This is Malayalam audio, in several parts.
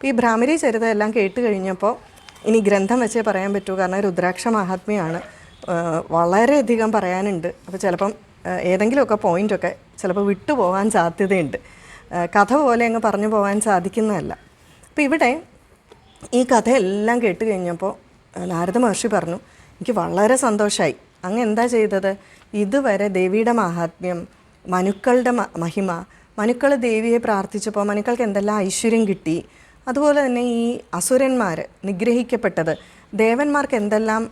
അപ്പോൾ ഈ ഭ്രാമരി ചരിതമെല്ലാം കേട്ട് കഴിഞ്ഞപ്പോൾ ഇനി ഗ്രന്ഥം വെച്ചേ പറയാൻ പറ്റൂ. കാരണം രുദ്രാക്ഷ മഹാത്മ്യമാണ്. വളരെയധികം പറയാനുണ്ട്. അപ്പോൾ ചിലപ്പം ഏതെങ്കിലുമൊക്കെ പോയിന്റൊക്കെ ചിലപ്പോൾ വിട്ടുപോകാൻ സാധ്യതയുണ്ട്. കഥ പോലെ അങ്ങ് പറഞ്ഞു പോകാൻ സാധിക്കുന്നതല്ല. അപ്പോൾ ഇവിടെ ഈ കഥയെല്ലാം കേട്ട് കഴിഞ്ഞപ്പോൾ നാരദ മഹർഷി പറഞ്ഞു എനിക്ക് വളരെ സന്തോഷമായി അങ്ങ് എന്താ ചെയ്തത്? ഇതുവരെ ദേവിയുടെ മാഹാത്മ്യം മനുക്കളുടെ മഹിമ മനുക്കൾ ദേവിയെ പ്രാർത്ഥിച്ചപ്പോൾ മനുക്കൾക്ക് എന്തെല്ലാം ഐശ്വര്യം കിട്ടി? അതുപോലെ തന്നെ ഈ അസുരന്മാർ നിഗ്രഹിക്കപ്പെട്ടത് ദേവന്മാർക്ക് എന്തെല്ലാം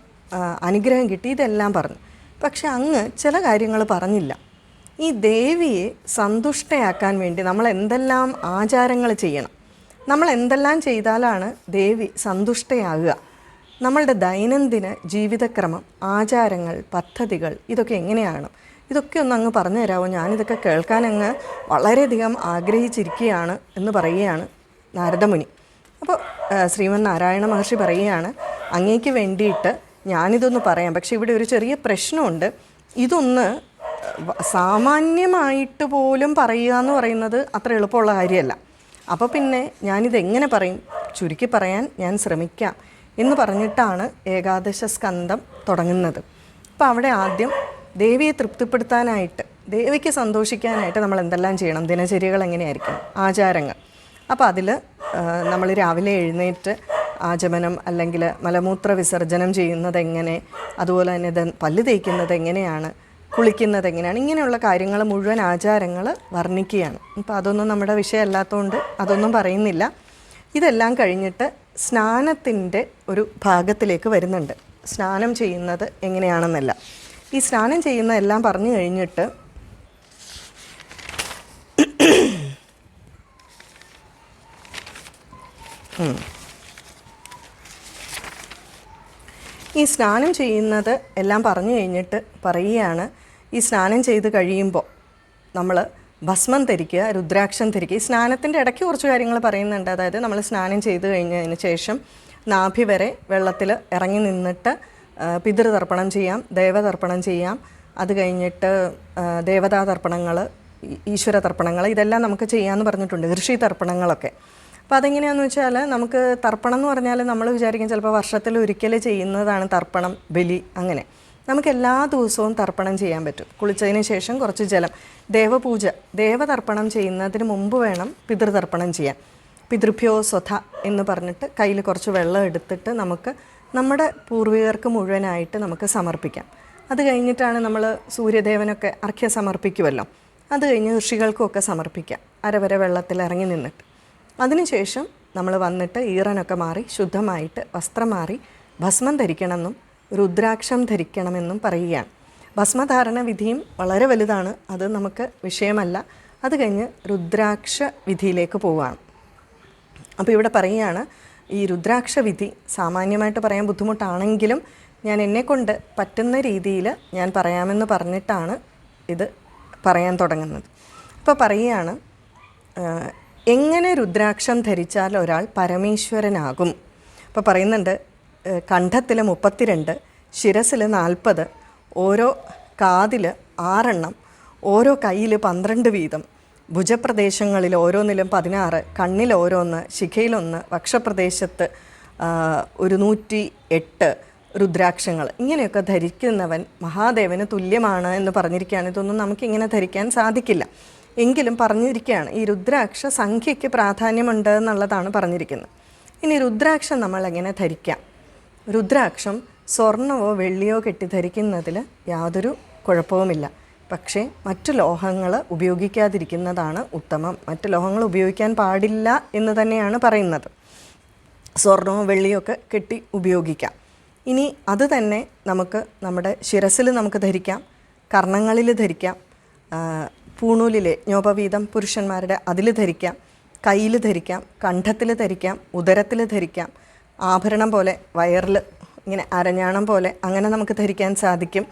അനുഗ്രഹം കിട്ടി ഇതെല്ലാം പറഞ്ഞു. പക്ഷെ അങ്ങ് ചില കാര്യങ്ങൾ പറഞ്ഞില്ല. ഈ ദേവിയെ സന്തുഷ്ടയാക്കാൻ വേണ്ടി നമ്മൾ എന്തെല്ലാം ആചാരങ്ങൾ ചെയ്യണം? നമ്മൾ എന്തെല്ലാം ചെയ്താലാണ് ദേവി സന്തുഷ്ടയാകുക? നമ്മളുടെ ദൈനംദിന ജീവിതക്രമം ആചാരങ്ങൾ പദ്ധതികൾ ഇതൊക്കെ എങ്ങനെയാണ്? ഇതൊക്കെ ഒന്ന് അങ്ങ് പറഞ്ഞു തരാമോ ഞാനിതൊക്കെ കേൾക്കാൻ അങ്ങ് വളരെയധികം ആഗ്രഹിച്ചിരിക്കുകയാണ് എന്ന് പറയുകയാണ് നാരദമുനി. അപ്പോൾ ശ്രീമൻ നാരായണ മഹർഷി പറയുകയാണ് അങ്ങേക്ക് വേണ്ടിയിട്ട് ഞാനിതൊന്ന് പറയാം. പക്ഷെ ഇവിടെ ഒരു ചെറിയ പ്രശ്നമുണ്ട്. ഇതൊന്ന് സാമാന്യമായിട്ട് പോലും പറയുക എന്ന് പറയുന്നത് അത്ര എളുപ്പമുള്ള കാര്യമല്ല. അപ്പോൾ പിന്നെ ഞാനിതെങ്ങനെ പറയും? ചുരുക്കി പറയാൻ ഞാൻ ശ്രമിക്കാം. എന്ന് പറഞ്ഞിട്ടാണ് ഏകാദശ സ്കന്ധം തുടങ്ങുന്നത്. അപ്പോൾ അവിടെ ആദ്യം ദേവിയെ തൃപ്തിപ്പെടുത്താനായിട്ട് ദേവിക്ക് സന്തോഷിക്കാനായിട്ട് നമ്മൾ എന്തെല്ലാം ചെയ്യണം? ദിനചര്യകൾ എങ്ങനെയായിരിക്കണം ആചാരങ്ങൾ. അപ്പോൾ അതിൽ നമ്മൾ രാവിലെ എഴുന്നേറ്റ് ആചമനം അല്ലെങ്കിൽ മലമൂത്ര വിസർജനം ചെയ്യുന്നത് എങ്ങനെ അതുപോലെ തന്നെ ദ പല്ല് തേക്കുന്നത് എങ്ങനെയാണ് കുളിക്കുന്നത് എങ്ങനെയാണ് ഇങ്ങനെയുള്ള കാര്യങ്ങൾ മുഴുവൻ ആചാരങ്ങൾ വർണിക്കുകയാണ്. അപ്പോൾ അതൊന്നും നമ്മുടെ വിഷയമല്ലാത്തതുകൊണ്ട് അതൊന്നും പറയുന്നില്ല. ഇതെല്ലാം കഴിഞ്ഞിട്ട് സ്നാനത്തിന്റെ ഒരു ഭാഗത്തിലേക്ക് വരുന്നുണ്ട്. സ്നാനം ചെയ്യുന്നത് എങ്ങനെയാണെന്നല്ല. ഈ സ്നാനം ചെയ്യുന്ന എല്ലാം പറഞ്ഞു കഴിഞ്ഞിട്ട് ഈ സ്നാനം ചെയ്യുന്നത് എല്ലാം പറഞ്ഞു കഴിഞ്ഞിട്ട് പറയുകയാണ് ഈ സ്നാനം ചെയ്ത് കഴിയുമ്പോൾ നമ്മൾ ഭസ്മം ധരിക്കുക രുദ്രാക്ഷം ധരിക്കുക ഈ സ്നാനത്തിന്റെ ഇടയ്ക്ക് കുറച്ച് കാര്യങ്ങൾ പറയുന്നുണ്ട്. അതായത് നമ്മൾ സ്നാനം ചെയ്ത് കഴിഞ്ഞതിന് ശേഷം നാഭി വരെ വെള്ളത്തിൽ ഇറങ്ങി നിന്നിട്ട് പിതൃതർപ്പണം ചെയ്യാം ദേവതർപ്പണം ചെയ്യാം. അത് കഴിഞ്ഞിട്ട് ദേവതാ തർപ്പണങ്ങൾ ഈശ്വര തർപ്പണങ്ങൾ ഇതെല്ലാം നമുക്ക് ചെയ്യാമെന്ന് പറഞ്ഞിട്ടുണ്ട്. ഋഷി തർപ്പണങ്ങളൊക്കെ അപ്പോൾ അതെങ്ങനെയാണെന്ന് വെച്ചാൽ നമുക്ക് തർപ്പണം എന്ന് പറഞ്ഞാൽ നമ്മൾ വിചാരിക്കും ചിലപ്പോൾ വർഷത്തിൽ ഒരിക്കൽ ചെയ്യുന്നതാണ് തർപ്പണം ബലി അങ്ങനെ. നമുക്ക് എല്ലാ ദിവസവും തർപ്പണം ചെയ്യാൻ പറ്റും. കുളിച്ചതിന് ശേഷം കുറച്ച് ജലം. ദേവപൂജ ദേവതർപ്പണം ചെയ്യുന്നതിന് മുമ്പ് വേണം പിതൃതർപ്പണം ചെയ്യാൻ. പിതൃഭ്യോ സ്വധ എന്ന് പറഞ്ഞിട്ട് കയ്യിൽ കുറച്ച് വെള്ളം എടുത്തിട്ട് നമുക്ക് നമ്മുടെ പൂർവികർക്ക് മുഴുവനായിട്ട് നമുക്ക് സമർപ്പിക്കാം. അത് കഴിഞ്ഞിട്ടാണ് നമ്മൾ സൂര്യദേവനൊക്കെ അർഘ്യ സമർപ്പിക്കുമല്ലോ അത് കഴിഞ്ഞ് ഋഷികൾക്കുമൊക്കെ സമർപ്പിക്കാം. അരവരെ വെള്ളത്തിൽ ഇറങ്ങി നിന്നിട്ട്. അതിനുശേഷം നമ്മൾ വന്നിട്ട് ഈറനൊക്കെ മാറി ശുദ്ധമായിട്ട് വസ്ത്രം മാറി ഭസ്മം ധരിക്കണമെന്നും രുദ്രാക്ഷം ധരിക്കണമെന്നും പറയുകയാണ്. ഭസ്മധാരണ വിധിയും വളരെ വലുതാണ്. അത് നമുക്ക് വിഷയമല്ല. അത് കഴിഞ്ഞ് രുദ്രാക്ഷ വിധിയിലേക്ക് പോവുകയാണ്. അപ്പോൾ ഇവിടെ പറയുകയാണ് ഈ രുദ്രാക്ഷ വിധി സാമാന്യമായിട്ട് പറയാൻ ബുദ്ധിമുട്ടാണെങ്കിലും ഞാൻ എന്നെക്കൊണ്ട് പറ്റുന്ന രീതിയിൽ ഞാൻ പറയാമെന്ന് പറഞ്ഞിട്ടാണ് ഇത് പറയാൻ തുടങ്ങുന്നത്. അപ്പോൾ പറയുകയാണ് എങ്ങനെ രുദ്രാക്ഷം ധരിച്ചാൽ ഒരാൾ പരമേശ്വരനാകും? അപ്പോൾ പറയുന്നുണ്ട് കണ്ഠത്തിൽ മുപ്പത്തിരണ്ട് ശിരസിൽ നാൽപ്പത് ഓരോ കാതിൽ ആറെണ്ണം ഓരോ കയ്യിൽ പന്ത്രണ്ട് വീതം ഭുജപ്രദേശങ്ങളിൽ ഓരോന്നിലും പതിനാറ് കണ്ണിൽ ഓരോന്ന് ശിഖയിലൊന്ന് വക്ഷപ്രദേശത്ത് ഒരു നൂറ്റി എട്ട് രുദ്രാക്ഷങ്ങൾ. ഇങ്ങനെയൊക്കെ ധരിക്കുന്നവൻ മഹാദേവന് തുല്യമാണ് എന്ന് പറഞ്ഞിരിക്കുകയാണ്. ഇതൊന്നും നമുക്കിങ്ങനെ ധരിക്കാൻ സാധിക്കില്ല. എങ്കിലും പറഞ്ഞിരിക്കുകയാണ് ഈ രുദ്രാക്ഷ സംഖ്യയ്ക്ക് പ്രാധാന്യമുണ്ട് എന്നുള്ളതാണ് പറഞ്ഞിരിക്കുന്നത്. ഇനി രുദ്രാക്ഷം നമ്മൾ എങ്ങനെ ധരിക്കാം? രുദ്രാക്ഷം സ്വർണമോ വെള്ളിയോ കെട്ടി ധരിക്കുന്നതിൽ യാതൊരു കുഴപ്പവുമില്ല. പക്ഷേ മറ്റു ലോഹങ്ങൾ ഉപയോഗിക്കാതിരിക്കുന്നതാണ് ഉത്തമം. മറ്റു ലോഹങ്ങൾ ഉപയോഗിക്കാൻ പാടില്ല എന്ന് തന്നെയാണ് പറയുന്നത്. സ്വർണവും വെള്ളിയോ ഒക്കെ കെട്ടി ഉപയോഗിക്കാം. ഇനി അത് തന്നെ നമുക്ക് നമ്മുടെ ശിരസിൽ നമുക്ക് ധരിക്കാം കർണങ്ങളിൽ ധരിക്കാം പൂണൂലിലെ ഞോപവീതം പുരുഷന്മാരുടെ അതിൽ ധരിക്കാം കയ്യിൽ ധരിക്കാം കണ്ഠത്തിൽ ധരിക്കാം ഉദരത്തിൽ ധരിക്കാം. ആഭരണം പോലെ വയറിൽ ഇങ്ങനെ അരഞ്ഞാണം പോലെ അങ്ങനെ നമുക്ക് ധരിക്കാൻ സാധിക്കും.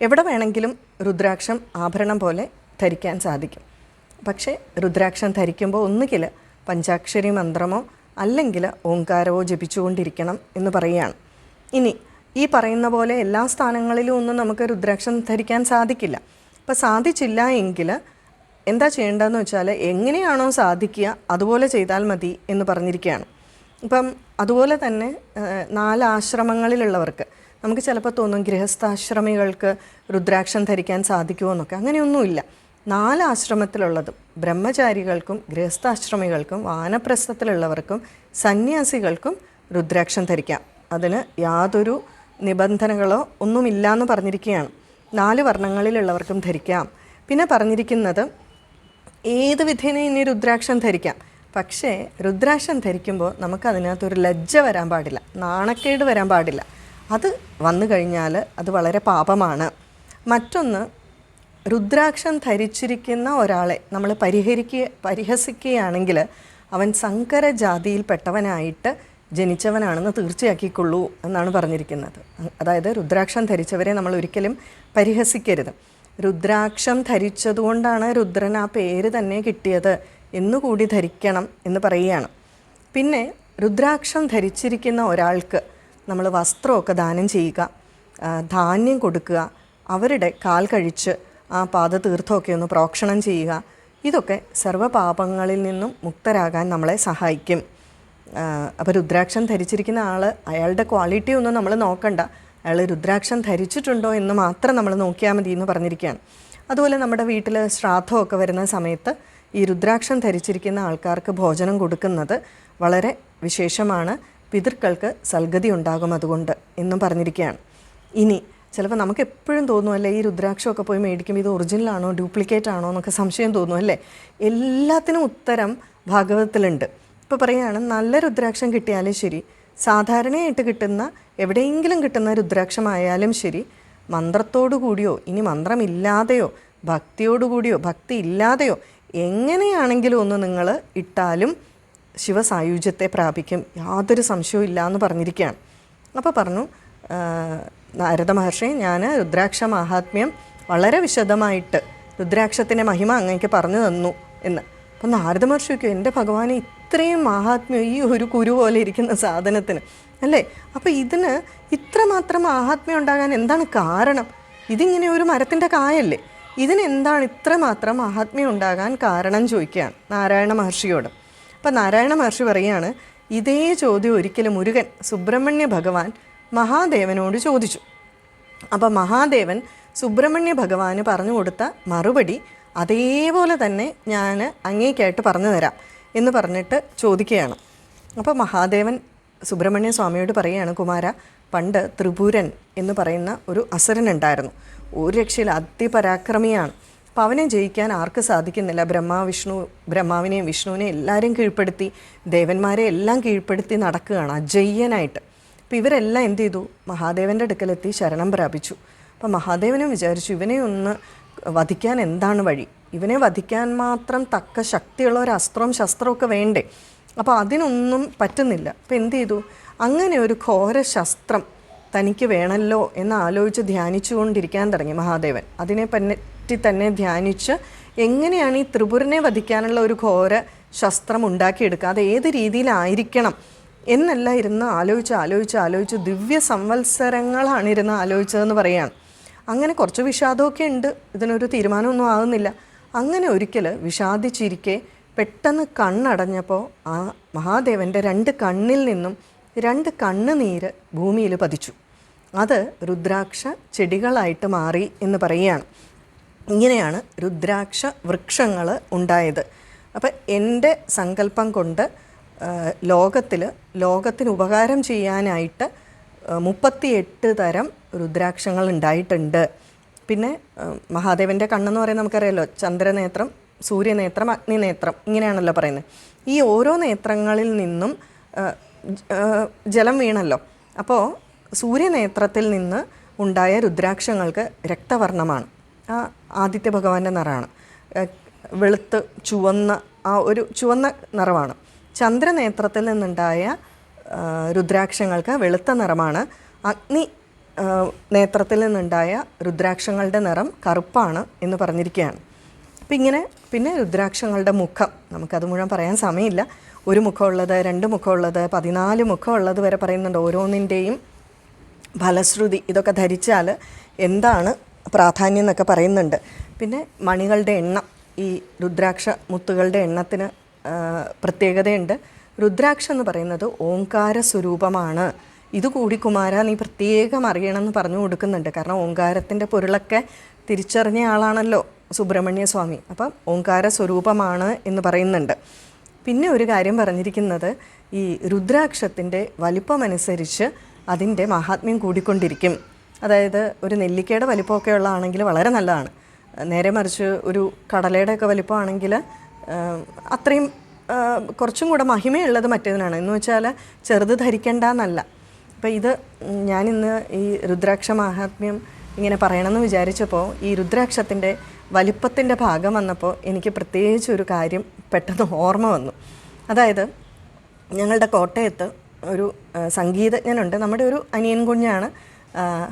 എവിടെ വേണമെങ്കിലും രുദ്രാക്ഷം ആഭരണം പോലെ ധരിക്കാൻ സാധിക്കും. പക്ഷേ രുദ്രാക്ഷം ധരിക്കുമ്പോൾ ഒന്നുകിൽ പഞ്ചാക്ഷരി മന്ത്രമോ അല്ലെങ്കിൽ ഓങ്കാരമോ ജപിച്ചുകൊണ്ടിരിക്കണം എന്ന് പറയുകയാണ്. ഇനി ഈ പറയുന്ന പോലെ എല്ലാ സ്ഥാനങ്ങളിലും ഒന്നും നമുക്ക് രുദ്രാക്ഷം ധരിക്കാൻ സാധിക്കില്ല. അപ്പോൾ സാധിച്ചില്ല എങ്കിൽ എന്താ ചെയ്യേണ്ടതെന്ന് വെച്ചാൽ എങ്ങനെയാണോ സാധിക്കുക അതുപോലെ ചെയ്താൽ മതി എന്ന് പറഞ്ഞിരിക്കുകയാണ്. ഇപ്പം അതുപോലെ തന്നെ നാല് ആശ്രമങ്ങളിലുള്ളവർക്ക് നമുക്ക് ചിലപ്പോൾ തോന്നും ഗൃഹസ്ഥാശ്രമികൾക്ക് രുദ്രാക്ഷം ധരിക്കാൻ സാധിക്കുമോ എന്നൊക്കെ അങ്ങനെയൊന്നുമില്ല. നാല് ആശ്രമത്തിലുള്ളതും ബ്രഹ്മചാരികൾക്കും ഗൃഹസ്ഥാശ്രമികൾക്കും വാനപ്രസ്ഥത്തിലുള്ളവർക്കും സന്യാസികൾക്കും രുദ്രാക്ഷം ധരിക്കാം. അതിന് യാതൊരു നിബന്ധനകളോ ഒന്നുമില്ല എന്ന് പറഞ്ഞിരിക്കുകയാണ്. നാല് വർണങ്ങളിലുള്ളവർക്കും ധരിക്കാം. പിന്നെ പറഞ്ഞിരിക്കുന്നത് ഏത് വിധേന ഇനി രുദ്രാക്ഷം ധരിക്കാം? പക്ഷേ രുദ്രാക്ഷം ധരിക്കുമ്പോൾ നമുക്കതിനകത്തൊരു ലജ്ജ വരാൻ പാടില്ല. നാണക്കേട് വരാൻ പാടില്ല. അത് വന്നു കഴിഞ്ഞാൽ അത് വളരെ പാപമാണ്. മറ്റൊന്ന് രുദ്രാക്ഷം ധരിച്ചിരിക്കുന്ന ഒരാളെ നമ്മൾ പരിഹരിക്കുക പരിഹസിക്കുകയാണെങ്കിൽ അവൻ സങ്കര ജാതിയിൽപ്പെട്ടവനായിട്ട് ജനിച്ചവനാണെന്ന് തീർച്ചയാക്കിക്കൊള്ളൂ എന്നാണ് പറഞ്ഞിരിക്കുന്നത്. അതായത് രുദ്രാക്ഷം ധരിച്ചവരെ നമ്മൾ ഒരിക്കലും പരിഹസിക്കരുത്. രുദ്രാക്ഷം ധരിച്ചതുകൊണ്ടാണ് രുദ്രൻ ആ പേര് തന്നെ കിട്ടിയത്. എന്നുകൂടി ധരിക്കണം എന്ന് പറയുകയാണ്. പിന്നെ രുദ്രാക്ഷം ധരിച്ചിരിക്കുന്ന ഒരാൾക്ക് നമ്മൾ വസ്ത്രമൊക്കെ ദാനം ചെയ്യുക ധാന്യം കൊടുക്കുക അവരുടെ കാൽ കഴിച്ച് ആ പാദതീർത്ഥമൊക്കെ ഒന്ന് പ്രോക്ഷണം ചെയ്യുക. ഇതൊക്കെ സർവപാപങ്ങളിൽ നിന്നും മുക്തരാകാൻ നമ്മളെ സഹായിക്കും. അപ്പോൾ രുദ്രാക്ഷം ധരിച്ചിരിക്കുന്ന ആൾ അയാളുടെ ക്വാളിറ്റി ഒന്നും നമ്മൾ നോക്കണ്ട. അയാൾ രുദ്രാക്ഷം ധരിച്ചിട്ടുണ്ടോ എന്ന് മാത്രം നമ്മൾ നോക്കിയാൽ മതി എന്ന് പറഞ്ഞിരിക്കുകയാണ്. അതുപോലെ നമ്മുടെ വീട്ടിൽ ശ്രാദ്ധമൊക്കെ വരുന്ന സമയത്ത് ഈ രുദ്രാക്ഷം ധരിച്ചിരിക്കുന്ന ആൾക്കാർക്ക് ഭോജനം കൊടുക്കുന്നത് വളരെ വിശേഷമാണ്. പിതൃക്കൾക്ക് സൽഗതി ഉണ്ടാകും അതുകൊണ്ട് എന്നും പറഞ്ഞിരിക്കുകയാണ്. ഇനി ചിലപ്പോൾ നമുക്ക് എപ്പോഴും തോന്നും അല്ലേ ഈ രുദ്രാക്ഷമൊക്കെ പോയി മേടിക്കുമ്പോൾ ഇത് ഒറിജിനലാണോ ഡ്യൂപ്ലിക്കേറ്റ് ആണോ എന്നൊക്കെ സംശയം തോന്നും അല്ലേ? എല്ലാത്തിനും ഉത്തരം ഭാഗവതത്തിലുണ്ട്. ഇപ്പോൾ പറയുകയാണ് നല്ല രുദ്രാക്ഷം കിട്ടിയാലേ ശരി സാധാരണയായിട്ട് കിട്ടുന്ന എവിടെയെങ്കിലും കിട്ടുന്ന രുദ്രാക്ഷമായാലും ശരി മന്ത്രത്തോടു കൂടിയോ ഇനി മന്ത്രമില്ലാതെയോ ഭക്തിയോടുകൂടിയോ ഭക്തി ഇല്ലാതെയോ എങ്ങനെയാണെങ്കിലും ഒന്ന് നിങ്ങൾ ഇട്ടാലും ശിവസായുജ്യത്തെ പ്രാപിക്കും. യാതൊരു സംശയവും ഇല്ല എന്ന് പറഞ്ഞിരിക്കുകയാണ്. അപ്പോൾ പറഞ്ഞു നാരദ മഹർഷി ഞാൻ രുദ്രാക്ഷ മഹാത്മ്യം വളരെ വിശദമായിട്ട് രുദ്രാക്ഷത്തിന്റെ മഹിമ അങ്ങേക്ക് പറഞ്ഞു തന്നു എന്ന്. അപ്പം നാരദ മഹർഷി ചോദിക്കും എന്റെ ഭഗവാനെ ഇത്രയും മഹാത്മ്യം ഈ ഒരു കുരു പോലെ ഇരിക്കുന്ന സാധനത്തിന് അല്ലേ? അപ്പോൾ ഇതിന് ഇത്രമാത്രം മഹാത്മ്യം ഉണ്ടാകാൻ എന്താണ് കാരണം? ഇതിങ്ങനെ ഒരു മരത്തിന്റെ കായല്ലേ? ഇതിന് എന്താണ് ഇത്രമാത്രം മഹാത്മ്യം ഉണ്ടാകാൻ കാരണം ചോദിക്കുകയാണ് നാരായണ മഹർഷിയോട്. അപ്പം നാരായണ മഹർഷി പറയുകയാണ് ഇതേ ചോദ്യം ഒരിക്കലും മുരുകൻ സുബ്രഹ്മണ്യ ഭഗവാൻ മഹാദേവനോട് ചോദിച്ചു. അപ്പം മഹാദേവൻ സുബ്രഹ്മണ്യ ഭഗവാന് പറഞ്ഞു കൊടുത്ത മറുപടി അതേപോലെ തന്നെ ഞാൻ അങ്ങേക്കായിട്ട് പറഞ്ഞു തരാം. എന്ന് പറഞ്ഞിട്ട് ചോദിക്കുകയാണ്. അപ്പോൾ മഹാദേവൻ സുബ്രഹ്മണ്യ സ്വാമിയോട് പറയുകയാണ് കുമാര പണ്ട് ത്രിപുരൻ എന്ന് പറയുന്ന ഒരു അസുരനുണ്ടായിരുന്നു ഒരു രക്ഷയിൽ അതിപരാക്രമിയാണ്. അപ്പോൾ അവനെ ജയിക്കാൻ ആർക്ക് സാധിക്കുന്നില്ല? ബ്രഹ്മാ വിഷ്ണു ബ്രഹ്മാവിനെയും വിഷ്ണുവിനെയും എല്ലാവരെയും കീഴ്പ്പെടുത്തി ദേവന്മാരെ എല്ലാം കീഴ്പ്പെടുത്തി നടക്കുകയാണ് അജയ്യനായിട്ട്. അപ്പോൾ ഇവരെല്ലാം എന്ത് ചെയ്തു? മഹാദേവന്റെ അടുക്കലെത്തി ശരണം പ്രാപിച്ചു. അപ്പോൾ മഹാദേവനും വിചാരിച്ചു ഇവനെ ഒന്ന് വധിക്കാൻ എന്താണ് വഴി? ഇവനെ വധിക്കാൻ മാത്രം തക്ക ശക്തിയുള്ള ഒരു അസ്ത്രവും ശസ്ത്രമൊക്കെ വേണ്ടേ? അപ്പോൾ അതിനൊന്നും പറ്റുന്നില്ല. അപ്പോൾ എന്ത് ചെയ്തു? അങ്ങനെ ഒരു ഘോര ശസ്ത്രം തനിക്ക് വേണമല്ലോ എന്ന് ആലോചിച്ച് ധ്യാനിച്ചുകൊണ്ടിരിക്കാൻ തുടങ്ങി മഹാദേവൻ. അതിനെ പറ്റി തന്നെ ധ്യാനിച്ച് എങ്ങനെയാണ് ഈ ത്രിപുരനെ വധിക്കാനുള്ള ഒരു ഘോര ശസ്ത്രം ഉണ്ടാക്കിയെടുക്കുക? അത് ഏത് രീതിയിലായിരിക്കണം? എന്നല്ല ഇരുന്ന് ആലോചിച്ച് ആലോചിച്ച് ആലോചിച്ച് ദിവ്യ സംവത്സരങ്ങളാണ് ഇരുന്ന് ആലോചിച്ചതെന്ന് പറയാണ് അങ്ങനെ കുറച്ച് വിഷാദമൊക്കെ ഉണ്ട്. ഇതിനൊരു തീരുമാനമൊന്നും ആകുന്നില്ല അങ്ങനെ ഒരിക്കൽ വിഷാദിച്ചിരിക്കെ പെട്ടെന്ന് കണ്ണടഞ്ഞപ്പോൾ ആ മഹാദേവന്റെ രണ്ട് കണ്ണിൽ നിന്നും രണ്ട് കണ്ണുനീര് ഭൂമിയിൽ പതിച്ചു. അത് രുദ്രാക്ഷ ചെടികളായിട്ട് മാറി എന്ന് പറയുകയാണ്. ഇങ്ങനെയാണ് രുദ്രാക്ഷ വൃക്ഷങ്ങൾ ഉണ്ടായത്. അപ്പം എന്റെ സങ്കല്പം കൊണ്ട് ലോകത്തിൽ ലോകത്തിന് ഉപകാരം ചെയ്യാനായിട്ട് മുപ്പത്തിയെട്ട് തരം രുദ്രാക്ഷങ്ങൾ ഉണ്ടായിട്ടുണ്ട്. പിന്നെ മഹാദേവന്റെ കണ്ണെന്ന് പറയുന്നത് നമുക്കറിയാലോ ചന്ദ്രനേത്രം സൂര്യനേത്രം അഗ്നിനേത്രം ഇങ്ങനെയാണല്ലോ പറയുന്നത്. ഈ ഓരോ നേത്രങ്ങളിൽ നിന്നും ജലം വീണല്ലോ. അപ്പോൾ സൂര്യനേത്രത്തിൽ നിന്ന് ഉണ്ടായ രുദ്രാക്ഷങ്ങൾക്ക് രക്തവർണമാണ്. ആ ആദിത്യ ഭഗവാന്റെ നിറമാണ്. വെളുത്ത് ചുവന്ന ആ ഒരു ചുവന്ന നിറമാണ്. ചന്ദ്രനേത്രത്തിൽ നിന്നുണ്ടായ രുദ്രാക്ഷങ്ങൾക്ക് വെളുത്ത നിറമാണ്. അഗ്നി നേത്രത്തിൽ നിന്നുണ്ടായ രുദ്രാക്ഷങ്ങളുടെ നിറം കറുപ്പാണ് എന്ന് പറഞ്ഞിരിക്കുകയാണ്. അപ്പം ഇങ്ങനെ പിന്നെ രുദ്രാക്ഷങ്ങളുടെ മുഖം നമുക്കത് മുഴുവൻ പറയാൻ സമയമില്ല. ഒരു മുഖമുള്ളത് രണ്ട് മുഖമുള്ളത് പതിനാല് മുഖമുള്ളത് വരെ പറയുന്നുണ്ട് ഓരോന്നിന്റെയും ഫലശ്രുതി. ഇതൊക്കെ ധരിച്ചാൽ എന്താണ് പ്രാധാന്യം എന്നൊക്കെ പറയുന്നുണ്ട്. പിന്നെ മണികളുടെ എണ്ണം ഈ രുദ്രാക്ഷ മുത്തുകളുടെ എണ്ണത്തിന് പ്രത്യേകതയുണ്ട്. രുദ്രാക്ഷം എന്ന് പറയുന്നത് ഓങ്കാര സ്വരൂപമാണ്. ഇതുകൂടി കുമാര നീ പ്രത്യേകം അറിയണമെന്ന് പറഞ്ഞു കൊടുക്കുന്നുണ്ട്. കാരണം ഓങ്കാരത്തിന്റെ പൊരുളൊക്കെ തിരിച്ചറിഞ്ഞ ആളാണല്ലോ സുബ്രഹ്മണ്യ സ്വാമി. അപ്പം ഓങ്കാര സ്വരൂപമാണ് എന്ന് പറയുന്നുണ്ട്. പിന്നെ ഒരു കാര്യം പറഞ്ഞിരിക്കുന്നത് ഈ രുദ്രാക്ഷത്തിന്റെ വലിപ്പമനുസരിച്ച് അതിന്റെ മഹാത്മ്യം കൂടിക്കൊണ്ടിരിക്കും. അതായത് ഒരു നെല്ലിക്കയുടെ വലിപ്പമൊക്കെ ഉള്ളതാണെങ്കിൽ വളരെ നല്ലതാണ്. നേരെ മറിച്ച് ഒരു കടലയുടെയൊക്കെ വലിപ്പമാണെങ്കിൽ അത്രയും കുറച്ചും കൂടെ മഹിമയുള്ളത് മറ്റേതിനാണ്. എന്ന് വെച്ചാൽ ചെറുത് ധരിക്കേണ്ട എന്നല്ല അപ്പോൾ ഇത് ഞാനിന്ന് ഈ രുദ്രാക്ഷ മാഹാത്മ്യം ഇങ്ങനെ പറയണമെന്ന് വിചാരിച്ചപ്പോൾ ഈ രുദ്രാക്ഷത്തിന്റെ വലിപ്പത്തിന്റെ ഭാഗം വന്നപ്പോൾ എനിക്ക് പ്രത്യേകിച്ച് ഒരു കാര്യം പെട്ടെന്ന് ഓർമ്മ വന്നു. അതായത് ഞങ്ങളുടെ കോട്ടയത്ത് ഒരു സംഗീതജ്ഞനുണ്ട്. നമ്മുടെ ഒരു അനിയൻ കുഞ്ഞാണ്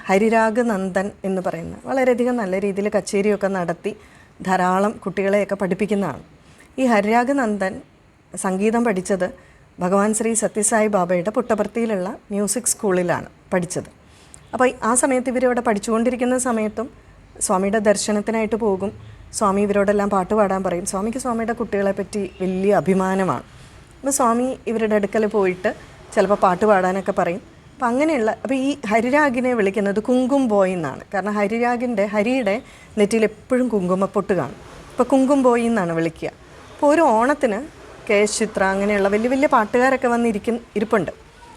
ഹരിരാഗ് നന്ദൻ എന്ന് പറയുന്നത് വളരെയധികം നല്ല രീതിയിൽ കച്ചേരിയൊക്കെ നടത്തി ധാരാളം കുട്ടികളെയൊക്കെ പഠിപ്പിക്കുന്നതാണ്. ഈ ഹരിരാഗ് നന്ദൻ സംഗീതം പഠിച്ചത് ഭഗവാൻ ശ്രീ സത്യസായി ബാബയുടെ പുട്ടപർത്തിയിലുള്ള മ്യൂസിക് സ്കൂളിലാണ് പഠിച്ചത്. അപ്പോൾ ആ സമയത്ത് ഇവരവിടെ പഠിച്ചുകൊണ്ടിരിക്കുന്ന സമയത്തും സ്വാമിയുടെ ദർശനത്തിനായിട്ട് പോകും. സ്വാമി ഇവരോടെല്ലാം പാട്ട് പാടാൻ പറയും. സ്വാമിക്ക് സ്വാമിയുടെ കുട്ടികളെ പറ്റി വലിയ അഭിമാനമാണ്. അപ്പോൾ സ്വാമി ഇവരുടെ അടുക്കൽ പോയിട്ട് ചിലപ്പോൾ പാട്ട് പാടാനൊക്കെ പറയും. അപ്പം അങ്ങനെയുള്ള അപ്പോൾ ഈ ഹരിരാഗിനെ വിളിക്കുന്നത് കുങ്കും ബോയ് എന്നാണ്. കാരണം ഹരിരാഗിന്റെ ഹരിയുടെ നെറ്റിയിൽ എപ്പോഴും കുങ്കുമപ്പൊട്ട് കാണും. അപ്പോൾ കുങ്കും ബോയ് എന്നാണ് വിളിക്കുക. അപ്പോൾ ഒരു ഓണത്തിന് കെ എസ് ചിത്ര അങ്ങനെയുള്ള വലിയ വലിയ പാട്ടുകാരൊക്കെ വന്നിരിക്കും ഇരിപ്പുണ്ട്.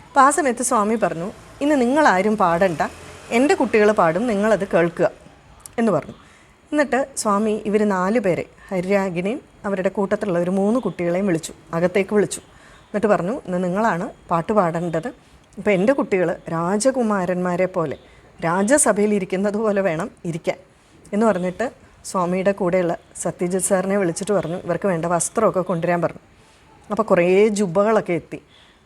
അപ്പോൾ ആ സമയത്ത് സ്വാമി പറഞ്ഞു ഇന്ന് നിങ്ങളാരും പാടണ്ട. എന്റെ കുട്ടികൾ പാടും നിങ്ങളത് കേൾക്കുക എന്ന് പറഞ്ഞു. എന്നിട്ട് സ്വാമി ഇവർ നാല് പേരെ ഹരിരാഗിനെയും അവരുടെ കൂട്ടത്തിലുള്ള ഒരു മൂന്ന് കുട്ടികളെയും വിളിച്ചു അകത്തേക്ക് വിളിച്ചു. എന്നിട്ട് പറഞ്ഞു ഇന്ന് നിങ്ങളാണ് പാട്ട് പാടേണ്ടത്. ഇപ്പോൾ എന്റെ കുട്ടികൾ രാജകുമാരന്മാരെ പോലെ രാജസഭയിൽ ഇരിക്കുന്നത് പോലെ വേണം ഇരിക്കാൻ. എന്ന് പറഞ്ഞിട്ട് സ്വാമിയുടെ കൂടെയുള്ള സത്യജിത് സാറിനെ വിളിച്ചിട്ട് പറഞ്ഞു ഇവർക്ക് വേണ്ട വസ്ത്രമൊക്കെ കൊണ്ടുവരാൻ പറഞ്ഞു. അപ്പോൾ കുറേ ജുബകളൊക്കെ എത്തി.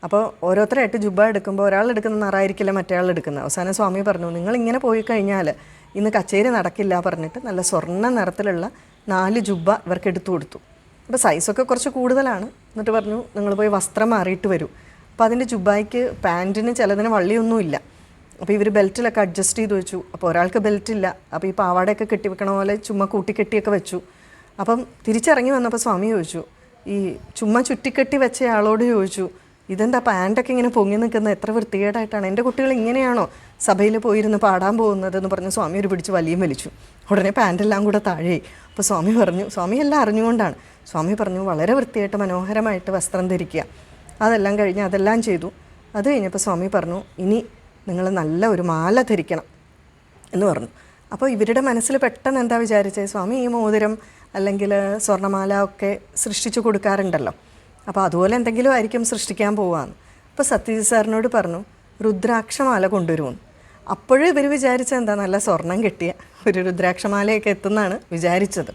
അപ്പോൾ ഓരോരുത്തരായിട്ട് ജുബ എടുക്കുമ്പോൾ ഒരാൾ എടുക്കുന്ന നിറായിരിക്കില്ല മറ്റേ ആൾ എടുക്കുന്നത്. അവസാനം സ്വാമി പറഞ്ഞു നിങ്ങൾ ഇങ്ങനെ പോയി കഴിഞ്ഞാൽ ഇന്ന് കച്ചേരി നടക്കില്ല പറഞ്ഞിട്ട് നല്ല സ്വർണ നിറത്തിലുള്ള നാല് ജുബ ഇവർക്ക് എടുത്തു കൊടുത്തു. അപ്പോൾ സൈസൊക്കെ കുറച്ച് കൂടുതലാണ്. എന്നിട്ട് പറഞ്ഞു നിങ്ങൾ പോയി വസ്ത്രം മാറിയിട്ട് വരൂ. അപ്പോൾ അതിന്റെ ജുബായ്ക്ക് പാന്റിന് ചിലതിന് വള്ളിയൊന്നുമില്ല. അപ്പോൾ ഇവർ ബെൽറ്റിലൊക്കെ അഡ്ജസ്റ്റ് ചെയ്ത് വെച്ചു. അപ്പോൾ ഒരാൾക്ക് ബെൽറ്റ് ഇല്ല അപ്പോൾ ഈ പാവാടയൊക്കെ കെട്ടി വെക്കണ പോലെ ചുമ്മാ കൂട്ടിക്കെട്ടിയൊക്കെ വെച്ചു. അപ്പം തിരിച്ചിറങ്ങി വന്നപ്പോൾ സ്വാമി ചോദിച്ചു ഈ ചുമ്മാ ചുറ്റിക്കെട്ടി വെച്ച ആളോട് ചോദിച്ചു ഇതെന്താ പാന്റൊക്കെ ഇങ്ങനെ പൊങ്ങി നിൽക്കുന്നത് എത്ര വൃത്തികേടായിട്ടാണ്? എന്റെ കുട്ടികൾ ഇങ്ങനെയാണോ സഭയിൽ പോയിരുന്ന് പാടാൻ പോകുന്നത് എന്ന് പറഞ്ഞ് സ്വാമി ഒരു പിടിച്ച് വലിയും വലിച്ചു. ഉടനെ പാന്റെല്ലാം കൂടെ താഴെയായി. അപ്പോൾ സ്വാമി പറഞ്ഞു സ്വാമി എല്ലാം അറിഞ്ഞുകൊണ്ടാണ്. സ്വാമി പറഞ്ഞു വളരെ വൃത്തിയായിട്ട് മനോഹരമായിട്ട് വസ്ത്രം ധരിക്കുക. അതെല്ലാം കഴിഞ്ഞ് അതെല്ലാം ചെയ്തു. അത് കഴിഞ്ഞപ്പോൾ സ്വാമി പറഞ്ഞു ഇനി നിങ്ങൾ നല്ല ഒരു മാല ധരിക്കണം. എന്ന് പറഞ്ഞു. അപ്പോൾ ഇവരുടെ മനസ്സിൽ പെട്ടെന്ന് എന്താ വിചാരിച്ചത് സ്വാമി ഈ മോതിരം അല്ലെങ്കിൽ സ്വർണമാല ഒക്കെ സൃഷ്ടിച്ചു കൊടുക്കാറുണ്ടല്ലോ. അപ്പോൾ അതുപോലെ എന്തെങ്കിലും ആയിരിക്കും സൃഷ്ടിക്കാൻ പോവാന്ന്. അപ്പോൾ സത്യജിത് സാറിനോട് പറഞ്ഞു രുദ്രാക്ഷമാല കൊണ്ടുവരുമെന്ന് അപ്പോഴും ഇവർ വിചാരിച്ചത് എന്താ നല്ല സ്വർണം കിട്ടിയ ഒരു രുദ്രാക്ഷമാലയൊക്കെ എത്തുന്നാണ് വിചാരിച്ചത്.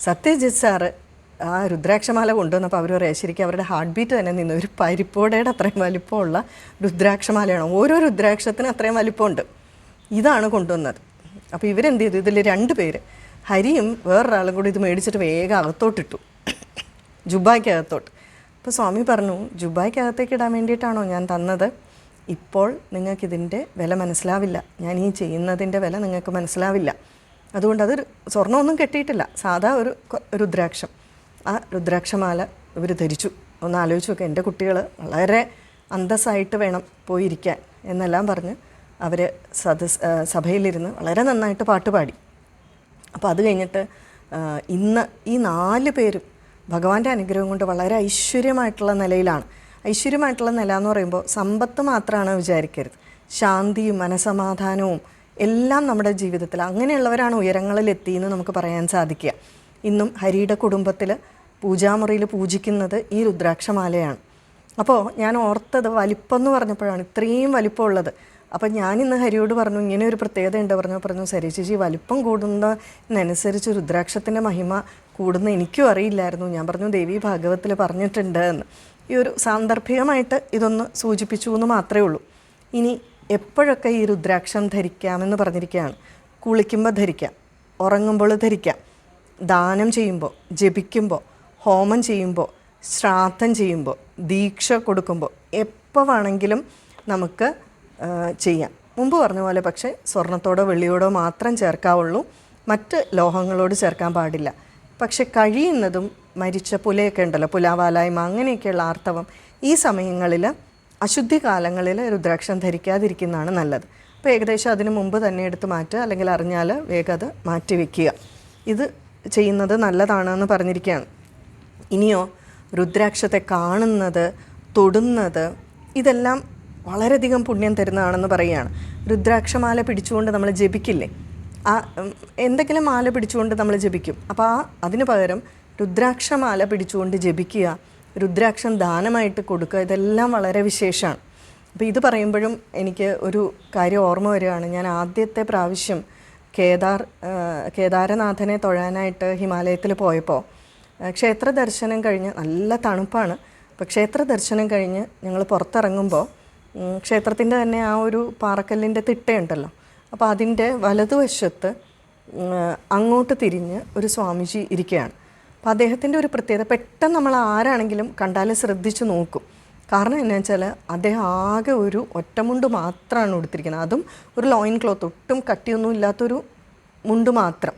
സത്യജിത് സാറ് ആ രുദ്രാക്ഷമാല കൊണ്ടുവന്നപ്പോൾ അവർ പറയാം ശരിക്കും അവരുടെ ഹാർട്ട് ബീറ്റ് തന്നെ നിന്ന് ഒരു പരിപ്പോടയുടെ അത്രയും വലിപ്പമുള്ള രുദ്രാക്ഷമാലയാണ്. ഓരോ രുദ്രാക്ഷത്തിനും അത്രയും വലിപ്പമുണ്ട്. ഇതാണ് കൊണ്ടുവന്നത്. അപ്പോൾ ഇവരെന്ത് ചെയ്തു? ഇതിൽ രണ്ട് പേര് ഹരിയും വേറൊരാളും കൂടി ഇത് മേടിച്ചിട്ട് വേഗം അകത്തോട്ടിട്ടു. ജുബായ്ക്കകത്തോട്ട്. അപ്പോൾ സ്വാമി പറഞ്ഞു ജുബായ്ക്കകത്തേക്ക് ഇടാൻ വേണ്ടിയിട്ടാണോ ഞാൻ തന്നത്? ഇപ്പോൾ നിങ്ങൾക്കിതിന്റെ വില മനസ്സിലാവില്ല. ഞാൻ ഈ ചെയ്യുന്നതിന്റെ വില നിങ്ങൾക്ക് മനസ്സിലാവില്ല. അതുകൊണ്ട് അത് സ്വർണമൊന്നും കെട്ടിയിട്ടില്ല. സാധാ ഒരു രുദ്രാക്ഷം. ആ രുദ്രാക്ഷമാല ഇവർ ധരിച്ചു. ഒന്ന് ആലോചിച്ച് നോക്കുക എന്റെ കുട്ടികൾ വളരെ അന്തസ്സായിട്ട് വേണം പോയിരിക്കാൻ. എന്നെല്ലാം പറഞ്ഞ് അവർ സദസ് സഭയിലിരുന്ന് വളരെ നന്നായിട്ട് പാട്ട് പാടി അപ്പോൾ അത് കഴിഞ്ഞിട്ട് ഇന്ന് ഈ നാല് പേരും ഭഗവാന്റെ അനുഗ്രഹം കൊണ്ട് വളരെ ഐശ്വര്യമായിട്ടുള്ള നിലയിലാണ്. ഐശ്വര്യമായിട്ടുള്ള നില എന്ന് പറയുമ്പോൾ സമ്പത്ത് മാത്രമാണ് വിചാരിക്കരുത്. ശാന്തിയും മനസമാധാനവും എല്ലാം നമ്മുടെ ജീവിതത്തിൽ അങ്ങനെയുള്ളവരാണ് ഉയരങ്ങളിൽ എന്ന് നമുക്ക് പറയാൻ സാധിക്കുക. ഇന്നും ഹരിയുടെ കുടുംബത്തിൽ പൂജാമുറിയിൽ പൂജിക്കുന്നത് ഈ രുദ്രാക്ഷമാലയാണ്. അപ്പോൾ ഞാൻ ഓർത്തത് വലിപ്പം എന്ന് പറഞ്ഞപ്പോഴാണ് ഇത്രയും വലിപ്പമുള്ളത്. അപ്പം ഞാനിന്ന് ഹരിയോട് പറഞ്ഞു ഇങ്ങനെ ഒരു പ്രത്യേകത ഉണ്ട് പറഞ്ഞു പറഞ്ഞു സരി ചേച്ചി വലിപ്പം കൂടുന്നതിനനുസരിച്ച് രുദ്രാക്ഷത്തിന്റെ മഹിമ കൂടുന്ന എനിക്കും അറിയില്ലായിരുന്നു. ഞാൻ പറഞ്ഞു ദേവി ഭാഗവത്തിൽ പറഞ്ഞിട്ടുണ്ട് എന്ന്. ഈ ഒരു സാന്ദർഭികമായിട്ട് ഇതൊന്ന് സൂചിപ്പിച്ചു എന്ന് മാത്രമേ ഉള്ളൂ. ഇനി എപ്പോഴൊക്കെ ഈ രുദ്രാക്ഷം ധരിക്കാമെന്ന് പറഞ്ഞിരിക്കുകയാണ്? കുളിക്കുമ്പോൾ ധരിക്കാം ഉറങ്ങുമ്പോൾ ധരിക്കാം ദാനം ചെയ്യുമ്പോൾ ജപിക്കുമ്പോൾ ഹോമം ചെയ്യുമ്പോൾ ശ്രാദ്ധം ചെയ്യുമ്പോൾ ദീക്ഷ കൊടുക്കുമ്പോൾ എപ്പോൾ വേണമെങ്കിലും നമുക്ക് ചെയ്യാം. മുമ്പ് പറഞ്ഞ പോലെ പക്ഷേ സ്വർണത്തോടോ വെള്ളിയോടോ മാത്രം ചേർക്കാവുള്ളൂ. മറ്റ് ലോഹങ്ങളോട് ചേർക്കാൻ പാടില്ല. പക്ഷെ കഴിയുന്നതും മരിച്ച പുലയൊക്കെ ഉണ്ടല്ലോ പുലാവാലായ്മ അങ്ങനെയൊക്കെയുള്ള ആർത്തവം ഈ സമയങ്ങളിൽ അശുദ്ധി കാലങ്ങളിൽ രുദ്രാക്ഷം ധരിക്കാതിരിക്കുന്നതാണ് നല്ലത്. അപ്പോൾ ഏകദേശം അതിന് മുമ്പ് തന്നെ എടുത്ത് മാറ്റുക അല്ലെങ്കിൽ അറിഞ്ഞാൽ വേഗം അത് മാറ്റി വയ്ക്കുക ഇത് ചെയ്യുന്നത് നല്ലതാണെന്ന് പറഞ്ഞിരിക്കുകയാണ്. ഇനിയോ രുദ്രാക്ഷത്തെ കാണുന്നത് തൊടുന്നത് ഇതെല്ലാം വളരെയധികം പുണ്യം തരുന്നതാണെന്ന് പറയുകയാണ്. രുദ്രാക്ഷമാല പിടിച്ചുകൊണ്ട് നമ്മൾ ജപിക്കില്ലേ? ആ എന്തെങ്കിലും മാല പിടിച്ചുകൊണ്ട് നമ്മൾ ജപിക്കും. അപ്പോൾ ആ അതിന് പകരം രുദ്രാക്ഷമാല പിടിച്ചുകൊണ്ട് ജപിക്കുക രുദ്രാക്ഷം ദാനമായിട്ട് കൊടുക്കുക ഇതെല്ലാം വളരെ വിശേഷമാണ്. അപ്പോൾ ഇത് പറയുമ്പോഴും എനിക്ക് ഒരു കാര്യം ഓർമ്മ വരികയാണ്. ഞാൻ ആദ്യത്തെ പ്രാവശ്യം കേദാർ കേദാരനാഥനെ തൊഴാനായിട്ട് ഹിമാലയത്തിൽ പോയപ്പോൾ ക്ഷേത്ര ദർശനം കഴിഞ്ഞ് നല്ല തണുപ്പാണ്. അപ്പോൾ ക്ഷേത്ര ദർശനം കഴിഞ്ഞ് ഞങ്ങൾ പുറത്തിറങ്ങുമ്പോൾ ക്ഷേത്രത്തിന്റെ തന്നെ ആ ഒരു പാറക്കല്ലിന്റെ തിട്ടയുണ്ടല്ലോ. അപ്പോൾ അതിന്റെ വലതുവശത്ത് അങ്ങോട്ട് തിരിഞ്ഞ് ഒരു സ്വാമിജി ഇരിക്കുകയാണ്. അപ്പോൾ അദ്ദേഹത്തിന്റെ ഒരു പ്രത്യേകത പെട്ടെന്ന് നമ്മൾ ആരാണെങ്കിലും കണ്ടാൽ ശ്രദ്ധിച്ച് നോക്കും. കാരണം എന്നു വെച്ചാൽ അദ്ദേഹം ആകെ ഒരു ഒറ്റമുണ്ട് മാത്രമാണ് ഉടുത്തിരിക്കുന്നത്. അതും ഒരു ലോയിൻ ക്ലോത്ത് ഒട്ടും കട്ടിയൊന്നും ഇല്ലാത്തൊരു മുണ്ട് മാത്രം.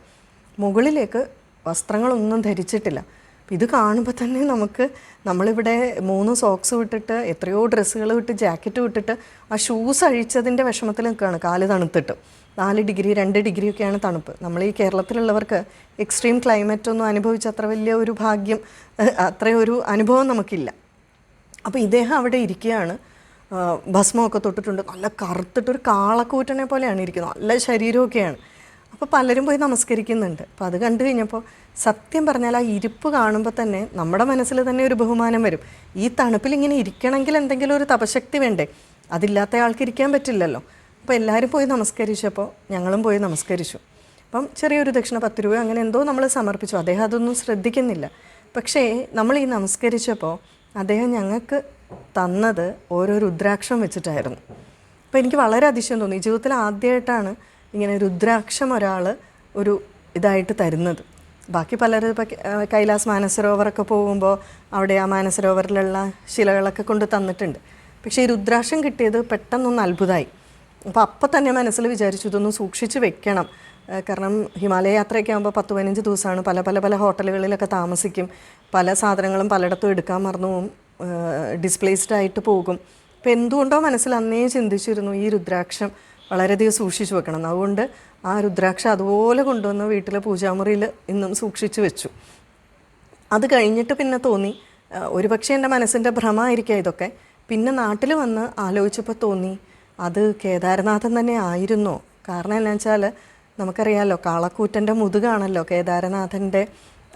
മുകളിലേക്ക് വസ്ത്രങ്ങളൊന്നും ധരിച്ചിട്ടില്ല. ഇത് കാണുമ്പോൾ തന്നെ നമുക്ക് നമ്മളിവിടെ മൂന്ന് സോക്സ് വിട്ടിട്ട് എത്രയോ ഡ്രസ്സുകൾ വിട്ട് ജാക്കറ്റ് വിട്ടിട്ട് ആ ഷൂസ് അഴിച്ചതിന്റെ വിഷമത്തിൽ നിൽക്കുകയാണ്. കാൽ തണുത്തിട്ട്. നാല് ഡിഗ്രി രണ്ട് ഡിഗ്രി ഒക്കെയാണ് തണുപ്പ്. നമ്മൾ ഈ കേരളത്തിലുള്ളവർക്ക് എക്സ്ട്രീം ക്ലൈമറ്റ് ഒന്നും അനുഭവിച്ച അത്ര വലിയ ഒരു ഭാഗ്യം അത്രയൊരു അനുഭവം നമുക്കില്ല. അപ്പോൾ ഇദ്ദേഹം അവിടെ ഇരിക്കുകയാണ്. ഭസ്മമൊക്കെ തൊട്ടിട്ടുണ്ട്. നല്ല കറുത്തിട്ടൊരു കാളക്കൂറ്റനെ പോലെയാണ് ഇരിക്കുന്നത്. നല്ല ശരീരമൊക്കെയാണ്. അപ്പോൾ പലരും പോയി നമസ്കരിക്കുന്നുണ്ട്. അപ്പോൾ അത് കണ്ടു കഴിഞ്ഞപ്പോൾ സത്യം പറഞ്ഞാൽ ആ ഇരിപ്പ് കാണുമ്പോൾ തന്നെ നമ്മുടെ മനസ്സിൽ തന്നെ ഒരു ബഹുമാനം വരും. ഈ തണുപ്പിൽ ഇങ്ങനെ ഇരിക്കണമെങ്കിൽ എന്തെങ്കിലും ഒരു തപശക്തി വേണ്ടേ? അതില്ലാത്ത ആൾക്ക് ഇരിക്കാൻ പറ്റില്ലല്ലോ. അപ്പോൾ എല്ലാവരും പോയി നമസ്കരിച്ചപ്പോൾ ഞങ്ങളും പോയി നമസ്കരിച്ചു. അപ്പം ചെറിയൊരു ദക്ഷിണ പത്ത് രൂപ അങ്ങനെ എന്തോ നമ്മൾ സമർപ്പിച്ചു. അദ്ദേഹം അതൊന്നും ശ്രദ്ധിക്കുന്നില്ല. പക്ഷേ നമ്മൾ ഈ നമസ്കരിച്ചപ്പോൾ അദ്ദേഹം ഞങ്ങൾക്ക് തന്നത് ഓരോ രുദ്രാക്ഷം വെച്ചിട്ടായിരുന്നു. അപ്പോൾ എനിക്ക് വളരെ അതിശയം തോന്നി. ജീവിതത്തിൽ ആദ്യമായിട്ടാണ് ഇങ്ങനെ രുദ്രാക്ഷം ഒരാൾ ഒരു ഇതായിട്ട് തരുന്നത്. ബാക്കി പലരും ഇപ്പോൾ കൈലാസ് മാനസരോവറൊക്കെ പോകുമ്പോൾ അവിടെ ആ മാനസരോവറിലുള്ള ശിലകളൊക്കെ കൊണ്ട് തന്നിട്ടുണ്ട്. പക്ഷേ ഈ രുദ്രാക്ഷം കിട്ടിയത് പെട്ടെന്നൊന്ന് അത്ഭുതമായി അപ്പോൾ അപ്പം തന്നെ മനസ്സിൽ വിചാരിച്ചു ഇതൊന്ന് സൂക്ഷിച്ച് വെക്കണം. കാരണം ഹിമാലയ യാത്രയൊക്കെ ആകുമ്പോൾ പത്ത് പതിനഞ്ച് ദിവസമാണ് പല പല പല ഹോട്ടലുകളിലൊക്കെ താമസിക്കും. പല സാധനങ്ങളും പലയിടത്തും എടുക്കാൻ മറന്നു പോകും ഡിസ്പ്ലേസ്ഡ് ആയിട്ട് പോകും. അപ്പോൾ എന്തുകൊണ്ടോ മനസ്സിൽ അന്നേ ചിന്തിച്ചിരുന്നു ഈ രുദ്രാക്ഷം വളരെയധികം സൂക്ഷിച്ചു വെക്കണം. അതുകൊണ്ട് ആ രുദ്രാക്ഷ അതുപോലെ കൊണ്ടുവന്ന് വീട്ടിലെ പൂജാമുറിയിൽ ഇന്നും സൂക്ഷിച്ചു വെച്ചു. അത് കഴിഞ്ഞിട്ട് പിന്നെ തോന്നി ഒരുപക്ഷെ എന്റെ മനസ്സിന്റെ ഭ്രമമായിരിക്കാം ഇതൊക്കെ. പിന്നെ നാട്ടിൽ വന്ന് ആലോചിച്ചപ്പോൾ തോന്നി അത് കേദാരനാഥൻ തന്നെ ആയിരുന്നോ? കാരണം എന്നാ വെച്ചാൽ നമുക്കറിയാമല്ലോ കാളക്കൂറ്റന്റെ മുതുകാണല്ലോ കേദാരനാഥന്റെ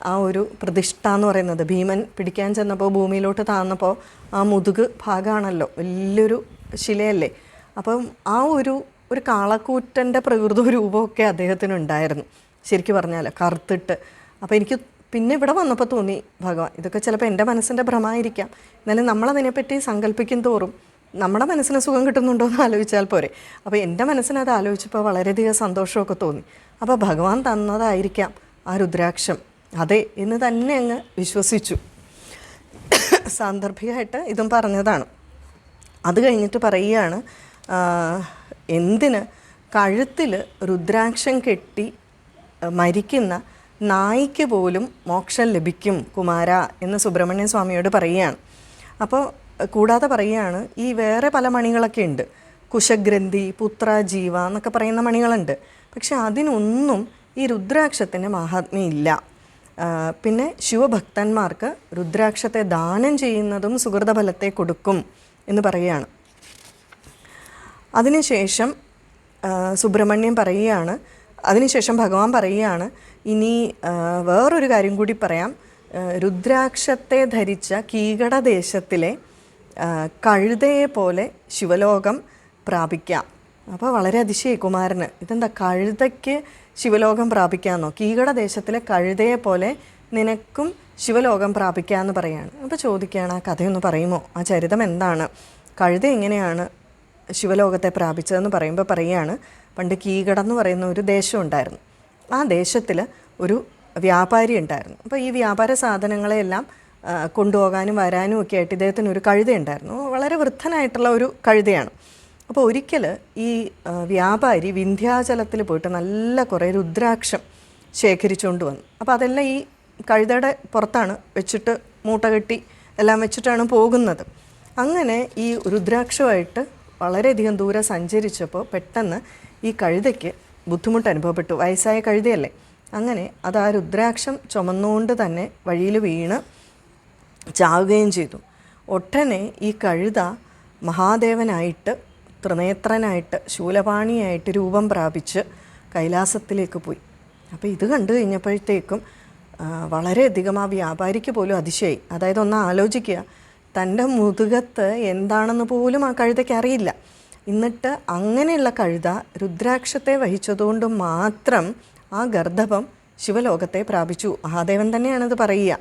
ആ ഒരു പ്രതിഷ്ഠ എന്ന് പറയുന്നത്. ഭീമൻ പിടിക്കാൻ ചെന്നപ്പോൾ ഭൂമിയിലോട്ട് താന്നപ്പോൾ ആ മുതുക് ഭാഗമാണല്ലോ വലിയൊരു ശിലയല്ലേ. അപ്പം ആ ഒരു ഒരു കാളക്കൂറ്റന്റെ പ്രകൃത രൂപമൊക്കെ അദ്ദേഹത്തിനുണ്ടായിരുന്നു. ശരിക്കും പറഞ്ഞാൽ കറുത്തിട്ട്. അപ്പോൾ എനിക്ക് പിന്നെ ഇവിടെ വന്നപ്പോൾ തോന്നി ഭഗവാൻ ഇതൊക്കെ ചിലപ്പോൾ എന്റെ മനസ്സിന്റെ ഭ്രമമായിരിക്കാം എന്നാലും നമ്മളതിനെപ്പറ്റി സങ്കല്പിക്കും തോറും നമ്മുടെ മനസ്സിന് സുഖം കിട്ടുന്നുണ്ടോ എന്ന് ആലോചിച്ചാൽ പോരെ. അപ്പോൾ എന്റെ മനസ്സിന് അത് ആലോചിച്ചപ്പോൾ വളരെയധികം സന്തോഷമൊക്കെ തോന്നി. അപ്പോൾ ഭഗവാൻ തന്നതായിരിക്കാം ആ രുദ്രാക്ഷം. അതെ എന്ന് തന്നെ അങ്ങ് വിശ്വസിച്ചു. സാന്ദർഭികമായിട്ട് ഇതും പറഞ്ഞതാണ്. അത് കഴിഞ്ഞിട്ട് പറയുകയാണ് എന്തിന് കഴുത്തിൽ രുദ്രാക്ഷം കെട്ടി മരിക്കുന്ന നായിക്ക് പോലും മോക്ഷം ലഭിക്കും കുമാര എന്ന് സുബ്രഹ്മണ്യ സ്വാമിയോട് പറയുകയാണ്. അപ്പോൾ കൂടാതെ പറയുകയാണ് ഈ വേറെ പല മണികളൊക്കെ ഉണ്ട്. കുശഗ്രന്ഥി പുത്ര ജീവ എന്നൊക്കെ പറയുന്ന മണികളുണ്ട്. പക്ഷെ അതിനൊന്നും ഈ രുദ്രാക്ഷത്തിന് മഹാത്മ്യമില്ല. പിന്നെ ശിവഭക്തന്മാർക്ക് രുദ്രാക്ഷത്തെ ദാനം ചെയ്യുന്നതും സുഹൃതഫലത്തെ കൊടുക്കും എന്ന് പറയുകയാണ്. അതിനുശേഷം സുബ്രഹ്മണ്യം പറയുകയാണ്. അതിനുശേഷം ഭഗവാൻ പറയുകയാണ് ഇനി വേറൊരു കാര്യം കൂടി പറയാം. രുദ്രാക്ഷത്തെ ധരിച്ച കീകടദേശത്തിലെ ദേശത്തിലെ കഴുതയെ പോലെ ശിവലോകം പ്രാപിക്കാം. അപ്പോൾ വളരെ അതിശയി കുമാരന് ഇതെന്താ കഴുതയ്ക്ക് ശിവലോകം പ്രാപിക്കാമെന്നോ കീകടദേശത്തിലെ കഴുതയെ പോലെ നിനക്കും ശിവലോകം പ്രാപിക്കാമെന്ന് പറയാണ്. അപ്പോൾ ചോദിക്കുകയാണ് ആ കഥയൊന്ന് പറയുമോ? ആ ചരിതം എന്താണ് കഴുത എങ്ങനെയാണ് ശിവലോകത്തെ പ്രാപിച്ചതെന്ന് പറയുമ്പോൾ പറയുകയാണ് പണ്ട് കീകട എന്ന് പറയുന്ന ഒരു ദേശം ഉണ്ടായിരുന്നു. ആ ദേശത്തിൽ ഒരു വ്യാപാരി ഉണ്ടായിരുന്നു. അപ്പോൾ ഈ വ്യാപാര സാധനങ്ങളെല്ലാം ആ, കൊണ്ടുപോകാനും വരാനും ഒക്കെ ആയിട്ട് ഇദ്ദേഹത്തിന് ഒരു കഴുതയുണ്ടായിരുന്നു വളരെ വൃദ്ധനായിട്ടുള്ള ഒരു കഴുതയാണ്. അപ്പോൾ ഒരിക്കൽ ഈ വ്യാപാരി വിന്ധ്യാചലത്തിൽ പോയിട്ട് നല്ല കുറേ രുദ്രാക്ഷം ശേഖരിച്ചുകൊണ്ട് വന്നു. അപ്പോൾ അതെല്ലാം ഈ കഴുതയുടെ പുറത്താണ് വെച്ചിട്ട് മൂട്ട കെട്ടി എല്ലാം വെച്ചിട്ടാണ് പോകുന്നത്. അങ്ങനെ ഈ രുദ്രാക്ഷമായിട്ട് വളരെയധികം ദൂരം സഞ്ചരിച്ചപ്പോൾ പെട്ടെന്ന് ഈ കഴുതയ്ക്ക് ബുദ്ധിമുട്ട് അനുഭവപ്പെട്ടു. വയസ്സായ കഴുതയല്ലേ? അങ്ങനെ അത് ആ രുദ്രാക്ഷം ചുമന്നുകൊണ്ട് തന്നെ വഴിയിൽ വീണ് ചാവുകയും ചെയ്തു. ഒട്ടനെ ഈ കഴുത മഹാദേവനായിട്ട് ത്രിനേത്രനായിട്ട് ശൂലപാണിയായിട്ട് രൂപം പ്രാപിച്ച് കൈലാസത്തിലേക്ക് പോയി. അപ്പോൾ ഇത് കണ്ടു കഴിഞ്ഞപ്പോഴത്തേക്കും വളരെയധികം ആ വ്യാപാരിക്ക് പോലും അതിശയായി. അതായത് ഒന്ന് ആലോചിക്കുക തന്റെ മുതുകത്ത് എന്താണെന്ന് പോലും ആ കഴുതയ്ക്ക് അറിയില്ല. എന്നിട്ട് അങ്ങനെയുള്ള കഴുത രുദ്രാക്ഷത്തെ വഹിച്ചതുകൊണ്ട് മാത്രം ആ ഗർദ്ധപം ശിവലോകത്തെ പ്രാപിച്ചു. മഹാദേവൻ തന്നെയാണത് പറയുക.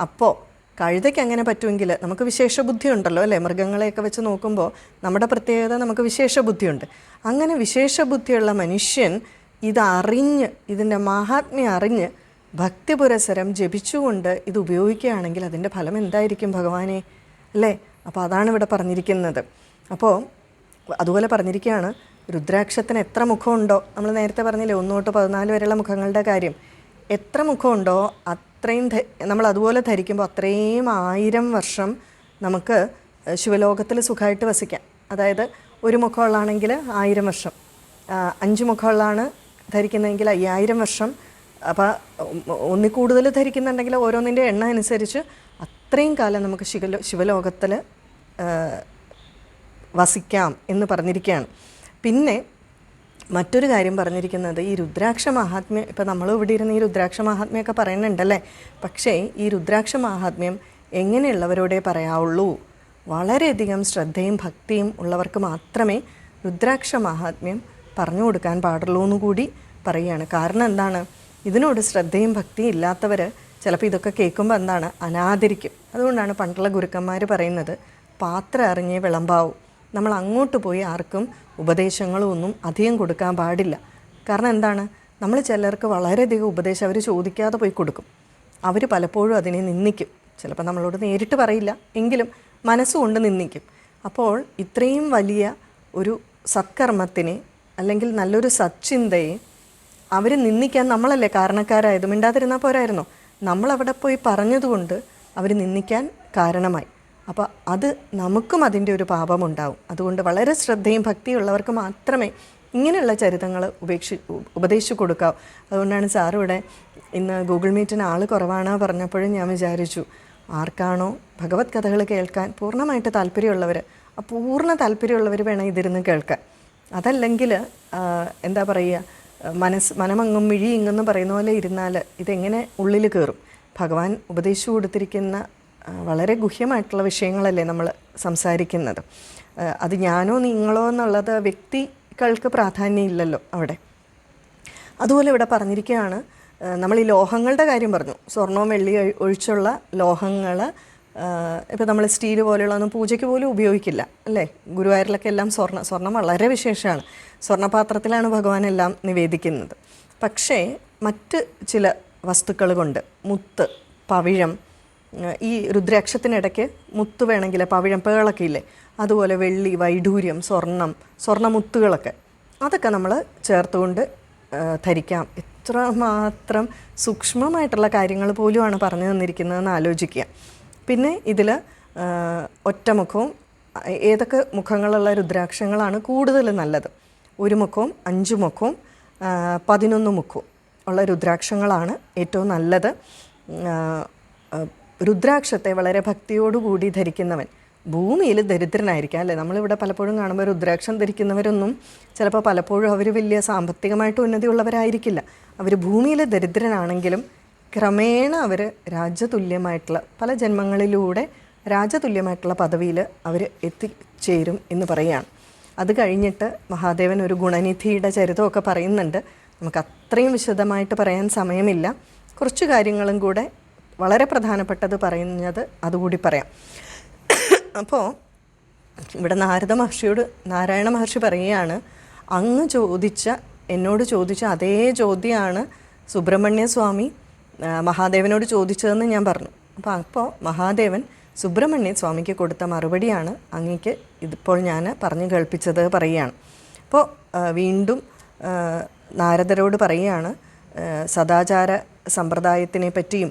അപ്പോൾ കഴുതയ്ക്ക് അങ്ങനെ പറ്റുമെങ്കിൽ നമുക്ക് വിശേഷ ബുദ്ധി ഉണ്ടല്ലോ അല്ലേ? മൃഗങ്ങളെയൊക്കെ വെച്ച് നോക്കുമ്പോൾ നമ്മുടെ പ്രത്യേകത നമുക്ക് വിശേഷ ബുദ്ധിയുണ്ട് അങ്ങനെ വിശേഷ ബുദ്ധിയുള്ള മനുഷ്യൻ ഇതറിഞ്ഞ് ഇതിന്റെ മഹാത്മ്യം അറിഞ്ഞ് ഭക്തി പുരസരം ജപിച്ചുകൊണ്ട് ഇത് ഉപയോഗിക്കുകയാണെങ്കിൽ അതിന്റെ ഫലം എന്തായിരിക്കും ഭഗവാനെ? അല്ലേ? അപ്പോൾ അതാണ് ഇവിടെ പറഞ്ഞിരിക്കുന്നത്. അപ്പോൾ അതുപോലെ പറഞ്ഞിരിക്കുകയാണ് രുദ്രാക്ഷത്തിന് എത്ര മുഖമുണ്ടോ? നമ്മൾ നേരത്തെ പറഞ്ഞില്ലേ ഒന്ന് തൊട്ട് പതിനാല് വരെയുള്ള മുഖങ്ങളുടെ കാര്യം. എത്ര മുഖമുണ്ടോ അത്രയും നമ്മൾ അതുപോലെ ധരിക്കുമ്പോൾ അത്രയും ആയിരം വർഷം നമുക്ക് ശിവലോകത്തിൽ സുഖമായിട്ട് വസിക്കാം. അതായത് ഒരു മുഖമുള്ളാണെങ്കിൽ ആയിരം വർഷം അഞ്ച് മുഖമുള്ളാണ് ധരിക്കുന്നതെങ്കിൽ അയ്യായിരം വർഷം. അപ്പോൾ ഒന്നിൽ കൂടുതൽ ധരിക്കുന്നുണ്ടെങ്കിൽ ഓരോന്നിന്റെ എണ്ണ അനുസരിച്ച് അത്രയും കാലം നമുക്ക് ശിവലോ ശിവലോകത്തിൽ വസിക്കാം എന്ന് പറഞ്ഞിരിക്കുകയാണ് പിന്നെ മറ്റൊരു കാര്യം പറഞ്ഞിരിക്കുന്നത് ഈ രുദ്രാക്ഷ മഹാത്മ്യം ഇപ്പം നമ്മൾ ഇവിടെ ഇരുന്ന് ഈ രുദ്രാക്ഷ മഹാത്മ്യമൊക്കെ പറയുന്നുണ്ടല്ലേ? പക്ഷേ ഈ രുദ്രാക്ഷ മഹാത്മ്യം എങ്ങനെയുള്ളവരോടേ പറയാവുള്ളൂ? വളരെയധികം ശ്രദ്ധയും ഭക്തിയും ഉള്ളവർക്ക് മാത്രമേ രുദ്രാക്ഷ മഹാത്മ്യം പറഞ്ഞു കൊടുക്കാൻ പാടുള്ളൂ എന്ന് കൂടി പറയുകയാണ്. കാരണം എന്താണ്? ഇതിനോട് ശ്രദ്ധയും ഭക്തിയും ഇല്ലാത്തവർ ചിലപ്പോൾ ഇതൊക്കെ കേൾക്കുമ്പോൾ എന്താണ്? അനാദരിക്കും. അതുകൊണ്ടാണ് പണ്ടുള്ള ഗുരുക്കന്മാർ പറയുന്നത് പാത്രം അറിഞ്ഞേ വിളമ്പാവും. നമ്മൾ അങ്ങോട്ട് പോയി ആർക്കും ഉപദേശങ്ങളും ഒന്നും അധികം കൊടുക്കാൻ പാടില്ല. കാരണം എന്താണ്? നമ്മൾ ചിലർക്ക് വളരെയധികം ഉപദേശം അവർ ചോദിക്കാതെ പോയി കൊടുക്കും. അവർ പലപ്പോഴും അതിനെ നിന്ദിക്കും. ചിലപ്പോൾ നമ്മളോട് നേരിട്ട് പറയില്ല എങ്കിലും മനസ്സുകൊണ്ട് നിന്ദിക്കും. അപ്പോൾ ഇത്രയും വലിയ ഒരു സത്കർമ്മത്തിനെ അല്ലെങ്കിൽ നല്ലൊരു സച്ചിന്തയെ അവർ നിന്ദിക്കാൻ നമ്മളല്ലേ കാരണക്കാരായത്? മിണ്ടാതിരുന്നാൽ പോരായിരുന്നോ? നമ്മളവിടെ പോയി പറഞ്ഞതുകൊണ്ട് അവർ നിന്ദിക്കാൻ കാരണമായി. അപ്പോൾ അത് നമുക്കും അതിന്റെ ഒരു പാപമുണ്ടാവും. അതുകൊണ്ട് വളരെ ശ്രദ്ധയും ഭക്തിയുള്ളവർക്ക് മാത്രമേ ഇങ്ങനെയുള്ള ചരിതങ്ങൾ ഉപേക്ഷി ഉപദേശിച്ചു കൊടുക്കാവൂ. അതുകൊണ്ടാണ് സാർ ഇന്ന് ഗൂഗിൾ മീറ്റിന് ആൾ കുറവാണ് പറഞ്ഞപ്പോഴും ഞാൻ വിചാരിച്ചു ആർക്കാണോ ഭഗവത് കഥകൾ കേൾക്കാൻ പൂർണമായിട്ട് താല്പര്യമുള്ളവർ പൂർണ താല്പര്യമുള്ളവർ വേണം ഇതിരുന്ന് കേൾക്കാൻ. അതല്ലെങ്കിൽ എന്താ പറയുക മനസ്സ് മനമങ്ങും മിഴി ഇങ്ങെന്ന് പറയുന്ന പോലെ ഇരുന്നാൽ ഇതെങ്ങനെ ഉള്ളിൽ കയറും? ഭഗവാൻ ഉപദേശിച്ചു കൊടുത്തിരിക്കുന്ന വളരെ ഗുഹ്യമായിട്ടുള്ള വിഷയങ്ങളല്ലേ നമ്മൾ സംസാരിക്കുന്നത്. അത് ഞാനോ നിങ്ങളോ എന്നുള്ളത് വ്യക്തികൾക്ക് പ്രാധാന്യമില്ലല്ലോ അവിടെ. അതുപോലെ ഇവിടെ പറഞ്ഞിരിക്കുകയാണ് നമ്മൾ ഈ ലോഹങ്ങളുടെ കാര്യം പറഞ്ഞു. സ്വർണവും വെള്ളി ഒഴിച്ചുള്ള ലോഹങ്ങൾ ഇപ്പോൾ നമ്മൾ സ്റ്റീൽ പോലെയുള്ളതൊന്നും പൂജയ്ക്ക് പോലും ഉപയോഗിക്കില്ല അല്ലേ? ഗുരുവായൂരിലൊക്കെ എല്ലാം സ്വർണ സ്വർണം വളരെ വിശേഷമാണ്. സ്വർണപാത്രത്തിലാണ് ഭഗവാൻ എല്ലാം നിവേദിക്കുന്നത്. പക്ഷേ മറ്റ് ചില വസ്തുക്കൾ കൊണ്ട് മുത്ത് പവിഴം ഈ രുദ്രാക്ഷത്തിനിടയ്ക്ക് മുത്ത് വേണമെങ്കിൽ പവിഴം പേളൊക്കെ ഇല്ലേ? അതുപോലെ വെള്ളി വൈഡൂര്യം സ്വർണം സ്വർണമുത്തുകളൊക്കെ അതൊക്കെ നമ്മൾ ചേർത്തുകൊണ്ട് ധരിക്കാം. എത്രമാത്രം സൂക്ഷ്മമായിട്ടുള്ള കാര്യങ്ങൾ പോലുമാണ് പറഞ്ഞു തന്നിരിക്കുന്നതെന്ന് ആലോചിക്കുക. പിന്നെ ഇതിൽ ഒറ്റമുഖവും ഏതൊക്കെ മുഖങ്ങളുള്ള രുദ്രാക്ഷങ്ങളാണ് കൂടുതൽ നല്ലത്? ഒരു മുഖവും അഞ്ച് മുഖവും പതിനൊന്ന് മുഖവും ഉള്ള രുദ്രാക്ഷങ്ങളാണ് ഏറ്റവും നല്ലത്. രുദ്രാക്ഷത്തെ വളരെ ഭക്തിയോടുകൂടി ധരിക്കുന്നവൻ. ഭൂമിയിൽ ദരിദ്രനായിരിക്കാം അല്ലേ? നമ്മളിവിടെ പലപ്പോഴും കാണുമ്പോൾ രുദ്രാക്ഷം ധരിക്കുന്നവരൊന്നും ചിലപ്പോൾ പലപ്പോഴും അവർ വലിയ സാമ്പത്തികമായിട്ട് ഉന്നതിയുള്ളവരായിരിക്കില്ല. അവർ ഭൂമിയിൽ ദരിദ്രനാണെങ്കിലും ക്രമേണ അവർ രാജ്യതുല്യമായിട്ടുള്ള പല ജന്മങ്ങളിലൂടെ രാജതുല്യമായിട്ടുള്ള പദവിയിൽ അവർ എത്തിച്ചേരും എന്ന് പറയുകയാണ്. അത് കഴിഞ്ഞിട്ട് മഹാദേവൻ ഒരു ഗുണനിധിയുടെ ചരിതമൊക്കെ പറയുന്നുണ്ട്. നമുക്ക് അത്രയും വിശദമായിട്ട് പറയാൻ സമയമില്ല. കുറച്ച് കാര്യങ്ങളും കൂടെ വളരെ പ്രധാനപ്പെട്ടത് പറയുന്നത് അതുകൂടി പറയാം. അപ്പോൾ ഇവിടെ നാരദ മഹർഷിയോട് നാരായണ മഹർഷി പറയുകയാണ് അങ്ങ് ചോദിച്ച എന്നോട് ചോദിച്ച അതേ ചോദ്യമാണ് സുബ്രഹ്മണ്യ സ്വാമി മഹാദേവനോട് ചോദിച്ചതെന്ന് ഞാൻ പറഞ്ഞു. അപ്പോൾ അപ്പോൾ മഹാദേവൻ സുബ്രഹ്മണ്യ സ്വാമിക്ക് കൊടുത്ത മറുപടിയാണ് അങ്ങേക്ക് ഇതിപ്പോൾ ഞാൻ പറഞ്ഞു കേൾപ്പിച്ചത് പറയുകയാണ്. അപ്പോൾ വീണ്ടും നാരദരോട് പറയുകയാണ് സദാചാര സമ്പ്രദായത്തിനെ പറ്റിയും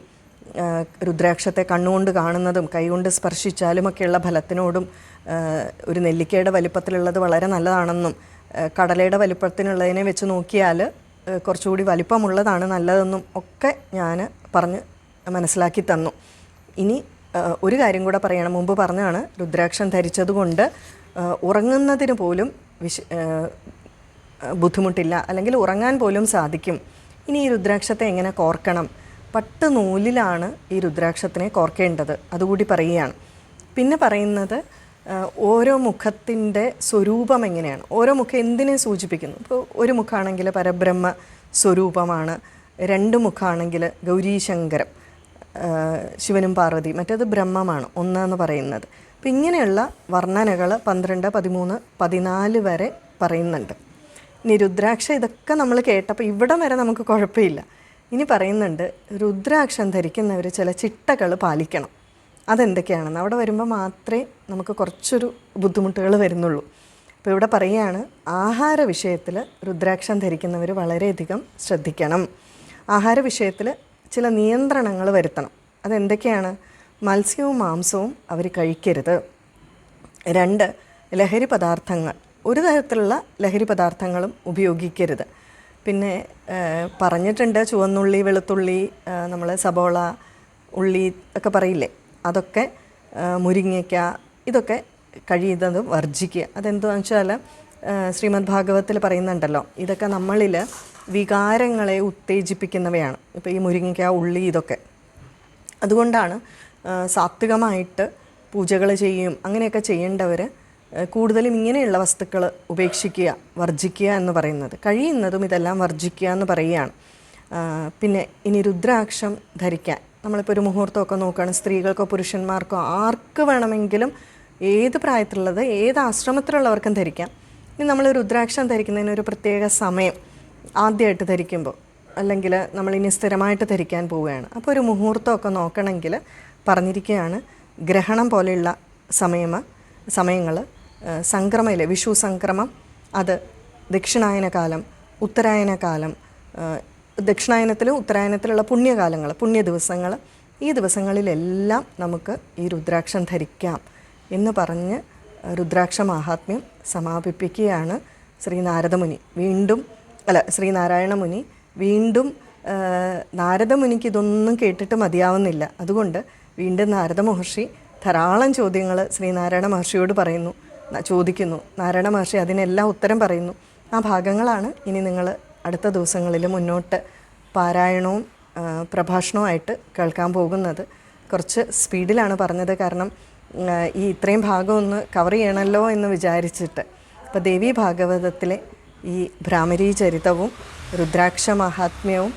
രുദ്രാക്ഷത്തെ കണ്ണുകൊണ്ട് കാണുന്നതും കൈകൊണ്ട് സ്പർശിച്ചാലുമൊക്കെയുള്ള ഫലത്തിനോടും ഒരു നെല്ലിക്കയുടെ വലിപ്പത്തിലുള്ളത് വളരെ നല്ലതാണെന്നും കടലയുടെ വലിപ്പത്തിനുള്ളതിനെ വെച്ച് നോക്കിയാൽ കുറച്ചുകൂടി വലിപ്പമുള്ളതാണ് നല്ലതെന്നും ഒക്കെ ഞാൻ പറഞ്ഞ് മനസ്സിലാക്കി തന്നു. ഇനി ഒരു കാര്യം കൂടെ പറയണം. മുമ്പ് പറഞ്ഞാണ് രുദ്രാക്ഷം ധരിച്ചതുകൊണ്ട് ഉറങ്ങുന്നതിന് പോലും വിശ ബുദ്ധിമുട്ടില്ല അല്ലെങ്കിൽ ഉറങ്ങാൻ പോലും സാധിക്കും. ഇനി ഈ രുദ്രാക്ഷത്തെ എങ്ങനെ കോർക്കണം? പട്ട് നൂലിലാണ് ഈ രുദ്രാക്ഷത്തിനെ കോർക്കേണ്ടത് അതുകൂടി പറയുകയാണ്. പിന്നെ പറയുന്നത് ഓരോ മുഖത്തിന്റെ സ്വരൂപം എങ്ങനെയാണ്? ഓരോ മുഖം എന്തിനെ സൂചിപ്പിക്കുന്നു? ഇപ്പോൾ ഒരു മുഖമാണെങ്കിൽ പരബ്രഹ്മ സ്വരൂപമാണ് രണ്ട് മുഖമാണെങ്കിൽ ഗൗരീശങ്കരം ശിവനും പാർവതി മറ്റേത് ബ്രഹ്മമാണ് ഒന്നെന്ന് പറയുന്നത്. അപ്പം ഇങ്ങനെയുള്ള വർണനകൾ പന്ത്രണ്ട് പതിമൂന്ന് പതിനാല് വരെ പറയുന്നുണ്ട്. ഇനി രുദ്രാക്ഷ ഇതൊക്കെ നമ്മൾ കേട്ടപ്പോൾ ഇവിടം വരെ നമുക്ക് കുഴപ്പമില്ല. ഇനി പറയുന്നുണ്ട് രുദ്രാക്ഷം ധരിക്കുന്നവർ ചില ചിട്ടകൾ പാലിക്കണം. അതെന്തൊക്കെയാണെന്ന്. അവിടെ വരുമ്പോൾ മാത്രമേ നമുക്ക് കുറച്ചൊരു ബുദ്ധിമുട്ടുകൾ വരുന്നുള്ളൂ. അപ്പോൾ ഇവിടെ പറയുകയാണ് ആഹാര വിഷയത്തിൽ രുദ്രാക്ഷം ധരിക്കുന്നവർ വളരെയധികം ശ്രദ്ധിക്കണം. ആഹാര വിഷയത്തിൽ ചില നിയന്ത്രണങ്ങൾ വരുത്തണം. അതെന്തൊക്കെയാണ്? മത്സ്യവും മാംസവും അവർ കഴിക്കരുത്. രണ്ട് ലഹരി പദാർത്ഥങ്ങൾ. ഒരു തരത്തിലുള്ള ലഹരി പദാർത്ഥങ്ങളും ഉപയോഗിക്കരുത്. പിന്നെ പറഞ്ഞിട്ടുണ്ട് ചുവന്നുള്ളി വെളുത്തുള്ളി നമ്മൾ സബോള ഉള്ളി ഒക്കെ പറയില്ലേ? അതൊക്കെ മുരിങ്ങയ്ക്ക ഇതൊക്കെ കഴിയുന്നതും വർജിക്കുക. അതെന്താണെന്ന് വെച്ചാൽ ശ്രീമദ് ഭാഗവത്തിൽ പറയുന്നുണ്ടല്ലോ ഇതൊക്കെ നമ്മളിൽ വികാരങ്ങളെ ഉത്തേജിപ്പിക്കുന്നവയാണ്. ഇപ്പോൾ ഈ മുരിങ്ങയ്ക്ക ഉള്ളി ഇതൊക്കെ. അതുകൊണ്ടാണ് സാത്വികമായിട്ട് പൂജകൾ ചെയ്യും അങ്ങനെയൊക്കെ ചെയ്യേണ്ടവർ കൂടുതലും ഇങ്ങനെയുള്ള വസ്തുക്കൾ ഉപേക്ഷിക്കുക വർജിക്കുക എന്ന് പറയുന്നത്. കഴിയുന്നതും ഇതെല്ലാം വർജിക്കുക എന്ന് പറയുകയാണ്. പിന്നെ ഇനി രുദ്രാക്ഷം ധരിക്കാൻ. നമ്മളിപ്പോൾ ഒരു മുഹൂർത്തമൊക്കെ നോക്കുകയാണ് സ്ത്രീകൾക്കോ പുരുഷന്മാർക്കോ ആർക്ക് വേണമെങ്കിലും ഏത് പ്രായത്തിലുള്ളത് ഏത് ആശ്രമത്തിലുള്ളവർക്കും ധരിക്കാം. ഇനി നമ്മൾ രുദ്രാക്ഷം ധരിക്കുന്നതിന് ഒരു പ്രത്യേക സമയം ആദ്യമായിട്ട് ധരിക്കുമ്പോൾ അല്ലെങ്കിൽ നമ്മളിനി സ്ഥിരമായിട്ട് ധരിക്കാൻ പോവുകയാണ്. അപ്പോൾ ഒരു മുഹൂർത്തമൊക്കെ നോക്കണമെങ്കിൽ പറഞ്ഞിരിക്കുകയാണ് ഗ്രഹണം പോലെയുള്ള സമയമ സമയങ്ങൾ സംക്രമയിലെ വിഷു സംക്രമം അത് ദക്ഷിണായന കാലം ഉത്തരായന കാലം ദക്ഷിണായനത്തിലും ഉത്തരായനത്തിലുള്ള പുണ്യകാലങ്ങൾ പുണ്യ ദിവസങ്ങൾ ഈ ദിവസങ്ങളിലെല്ലാം നമുക്ക് ഈ രുദ്രാക്ഷം ധരിക്കാം എന്ന് പറഞ്ഞ് രുദ്രാക്ഷ മാഹാത്മ്യം സമാപിപ്പിക്കുകയാണ് ശ്രീ നാരദമുനി വീണ്ടും അല്ല ശ്രീനാരായണ മുനി വീണ്ടും നാരദമുനിക്ക് ഇതൊന്നും കേട്ടിട്ട് മതിയാവുന്നില്ല. അതുകൊണ്ട് വീണ്ടും നാരദ മഹർഷി ധാരാളം ചോദ്യങ്ങൾ ശ്രീനാരായണ മഹർഷിയോട് പറയുന്നു ചോദിക്കുന്നു. നാരായണ മഹർഷി അതിനെല്ലാം ഉത്തരം പറയുന്നു. ആ ഭാഗങ്ങളാണ് ഇനി നിങ്ങൾ അടുത്ത ദിവസങ്ങളിൽ മുന്നോട്ട് പാരായണവും പ്രഭാഷണവുമായിട്ട് കേൾക്കാൻ പോകുന്നത്. കുറച്ച് സ്പീഡിലാണ് പറഞ്ഞത്. കാരണം ഈ ഇത്രയും ഭാഗം ഒന്ന് കവർ ചെയ്യണമല്ലോ എന്ന് വിചാരിച്ചിട്ട്. അപ്പോൾ ദേവി ഭാഗവതത്തിലെ ഈ ഭ്രാമരീ ചരിതവും രുദ്രാക്ഷ മഹാത്മ്യവും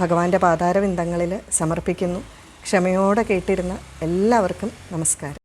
ഭഗവാന്റെ പാതാരവിന്ദങ്ങളിൽ സമർപ്പിക്കുന്നു. ക്ഷമയോടെ കേട്ടിരുന്ന എല്ലാവർക്കും നമസ്കാരം.